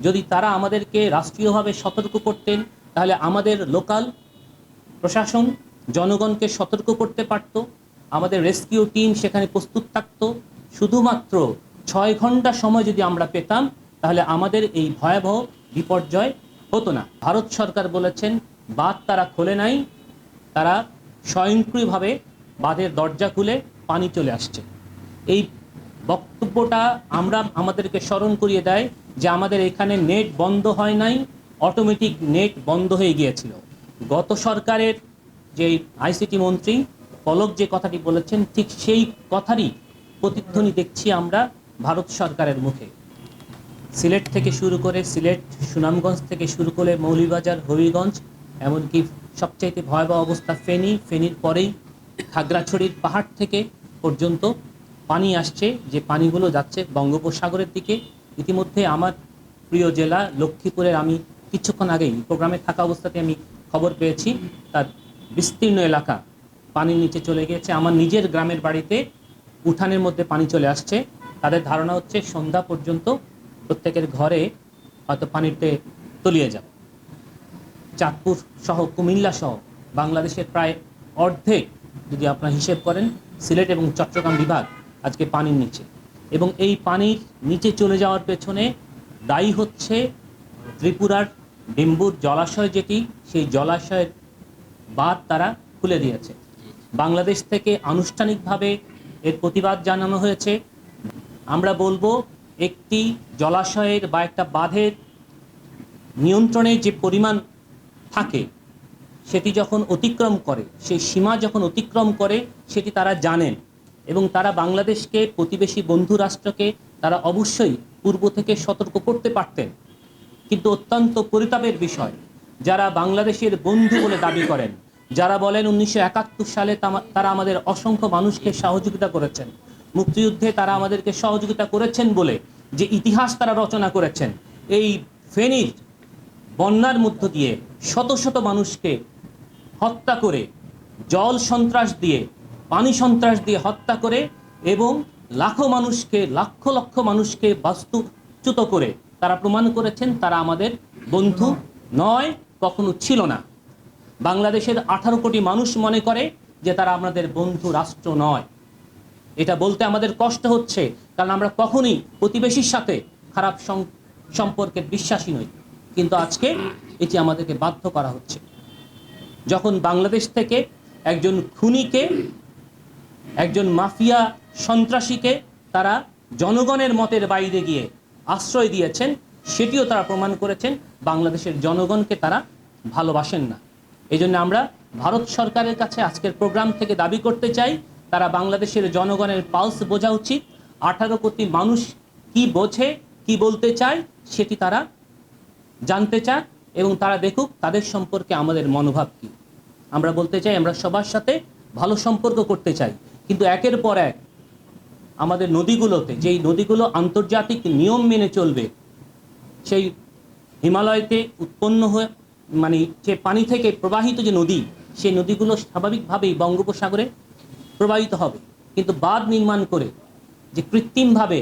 যদি তারা আমাদেরকে রাষ্ট্রীয়ভাবে সতর্ক করতেন, তাহলে আমাদের লোকাল প্রশাসন জনগণকে সতর্ক করতে পারত, আমাদের রেস্কিউ টিম সেখানে প্রস্তুত থাকতো। শুধুমাত্র ছয় ঘণ্টা সময় যদি আমরা পেতাম, তাহলে আমাদের এই ভয়াবহ বিপর্যয় হতো না। ভারত সরকার বলেছেন, বাঁধ তারা খোলে নাই, তারা স্বয়ংক্রিয়ভাবে বাঁধের দরজা খুলে পানি চলে আসছে। এই বক্তব্যটা আমরা আমাদেরকে স্মরণ করিয়ে দেয় যে আমাদের এখানে নেট বন্ধ হয় নাই অটোমেটিক নেট বন্ধ হয়ে গিয়েছিল। গত সরকারের যে আইসিটি মন্ত্রী পলক যে কথাটি বলেছেন, ঠিক সেই কথারই প্রতিধ্বনি দেখছি আমরা ভারত সরকারের মুখে। সিলেট থেকে শুরু করে সিলেট, সুনামগঞ্জ থেকে শুরু করে মৌলিবাজার হবিগঞ্জ, এমনকি সবচাইতে ভয়াবহ অবস্থা ফেনী। ফেনীর পরেই খাগড়াছড়ির পাহাড় থেকে পর্যন্ত পানি আসছে, যে পানিগুলো যাচ্ছে বঙ্গোপসাগরের দিকে। ইতিমধ্যে আমার প্রিয় জেলা লক্ষ্মীপুরের আমি কিছুক্ষণ আগেই প্রোগ্রামে থাকা অবস্থাতে আমি খবর পেয়েছি। তার বিস্তীর্ণ এলাকা পানির নিচে চলে গিয়েছে। আমার নিজের গ্রামের বাড়িতে উঠানের মধ্যে পানি চলে আসছে। তাদের ধারণা হচ্ছে সন্ধ্যা পর্যন্ত প্রত্যেকের ঘরে হয়তো পানিতে তলিয়ে যাবে। চাঁদপুর সহ, কুমিল্লা সহ বাংলাদেশের প্রায় অর্ধেক যদি আপনারা হিসেব করেন সিলেট এবং চট্টগ্রাম বিভাগ আজকে পানির নিচে। এবং এই পানির নিচে চলে যাওয়ার পেছনে দায়ী হচ্ছে ত্রিপুরার ডিম্বুর জলাশয় যেটি, সেই জলাশয়ের বাঁধ তারা খুলে দিয়েছে। বাংলাদেশ থেকে আনুষ্ঠানিকভাবে এর প্রতিবাদ জানানো হয়েছে। আমরা বলব, একটি জলাশয়ের বা একটা বাঁধের নিয়ন্ত্রণে যে পরিমাণ থাকে, সেটি যখন অতিক্রম করে, সেই সীমা যখন অতিক্রম করে, সেটি তারা জানেন। এবং তারা বাংলাদেশকে প্রতিবেশী বন্ধু রাষ্ট্রকে তারা অবশ্যই পূর্ব থেকে সতর্ক করতে পারতেন। কিন্তু অত্যন্ত পরিতাপের বিষয়, যারা বাংলাদেশের বন্ধু বলে দাবি করেন, যারা বলেন উনিশশো একাত্তর সালে তারা আমাদের অসংখ্য মানুষকে সহযোগিতা করেছেন, মুক্তিযুদ্ধে তারা আমাদেরকে সহযোগিতা করেছেন বলে যে ইতিহাস তারা রচনা করেছেন, এই ফেনীর বন্যার মধ্য দিয়ে শত শত মানুষকে হত্যা করে জল সন্ত্রাস দিয়ে পানি সন্ত্রাস দিয়ে হত্যা করে এবং লাখো মানুষকে লক্ষ লক্ষ মানুষকে বাস্তুচ্যুত করে তারা প্রমাণ করেছেন তারা আমাদের বন্ধু নয়, কখনো ছিল না। বাংলাদেশের আঠারো কোটি মানুষ মনে করে যে তারা আমাদের বন্ধু রাষ্ট্র নয়। এটা বলতে আমাদের কষ্ট হচ্ছে, কারণ আমরা কখনই প্রতিবেশীর সাথে খারাপ সম্পর্কে বিশ্বাসী নই। কিন্তু আজকে এটি আমাদেরকে বাধ্য করা হচ্ছে। যখন বাংলাদেশ থেকে একজন খুনিকে একজন মাফিয়া সন্ত্রাসীকে তারা জনগণের মতের বাইরে গিয়ে আশ্রয় দিয়েছেন, সেটিও তারা প্রমাণ করেছেন, বাংলাদেশের জনগণকে তারা ভালোবাসেন না। এই আমরা ভারত সরকারের কাছে আজকের প্রোগ্রাম থেকে দাবি করতে চাই, তারা বাংলাদেশের জনগণের পালস বোঝা উচিত, আঠারো কোটি মানুষ কি বোঝে, কি বলতে চায়, সেটি তারা জানতে চায় এবং তারা দেখুক তাদের সম্পর্কে আমাদের মনোভাব কি। আমরা বলতে চাই, আমরা সবার সাথে ভালো সম্পর্ক করতে চাই। কিন্তু একের পর এক আমাদের নদীগুলোতে, যেই নদীগুলো আন্তর্জাতিক নিয়ম মেনে চলবে, সেই হিমালয়তে উৎপন্ন হয়ে মানে যে পানি থেকে প্রবাহিত যে নদী, সেই নদীগুলো স্বাভাবিকভাবেই বঙ্গোপসাগরে প্রবাহিত হবে। কিন্তু বাঁধ নির্মাণ করে যে কৃত্রিমভাবে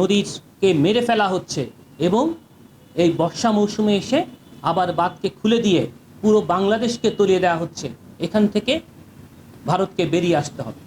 নদীকে মেরে ফেলা হচ্ছে এবং এই বর্ষা মৌসুমে এসে আবার বাঁধকে খুলে দিয়ে পুরো বাংলাদেশকে তলিয়ে দেওয়া হচ্ছে, এখান থেকে ভারতকে বেরিয়ে আসতে হবে।